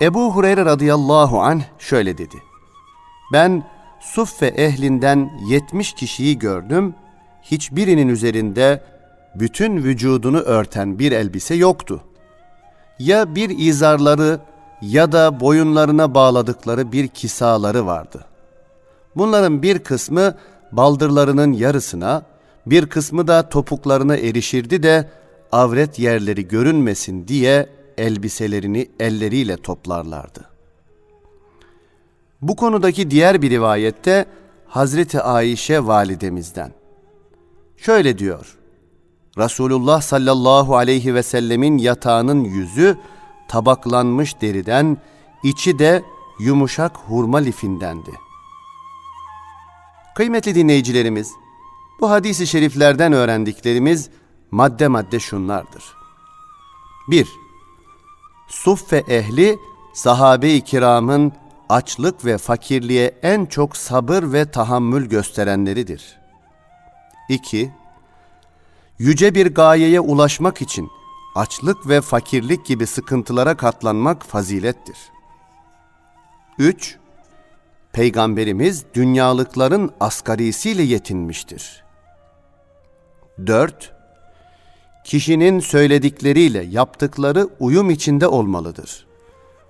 Ebu Hureyre radıyallahu anh şöyle dedi. Ben Suffe ehlinden 70 kişiyi gördüm. Hiçbirinin üzerinde bütün vücudunu örten bir elbise yoktu. Ya bir izarları ya da boyunlarına bağladıkları bir kisaları vardı. Bunların bir kısmı baldırlarının yarısına, bir kısmı da topuklarına erişirdi de avret yerleri görünmesin diye elbiselerini elleriyle toplarlardı. Bu konudaki diğer bir rivayette Hazreti Ayşe validemizden. Şöyle diyor. Resulullah sallallahu aleyhi ve sellemin yatağının yüzü tabaklanmış deriden, içi de yumuşak hurma lifindendi. Kıymetli dinleyicilerimiz, bu hadisi şeriflerden öğrendiklerimiz madde madde şunlardır. 1. Suffe ehli sahabe-i kiramın açlık ve fakirliğe en çok sabır ve tahammül gösterenleridir. 2. Yüce bir gayeye ulaşmak için açlık ve fakirlik gibi sıkıntılara katlanmak fazilettir. 3. Peygamberimiz dünyalıkların asgarisiyle yetinmiştir. 4. Kişinin söyledikleriyle yaptıkları uyum içinde olmalıdır.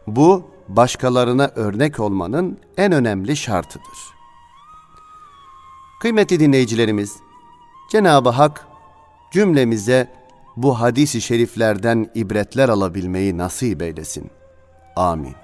Bu başkalarına örnek olmanın en önemli şartıdır. Kıymetli dinleyicilerimiz, Cenab-ı Hak cümlemize bu hadisi şeriflerden ibretler alabilmeyi nasip eylesin. Amin.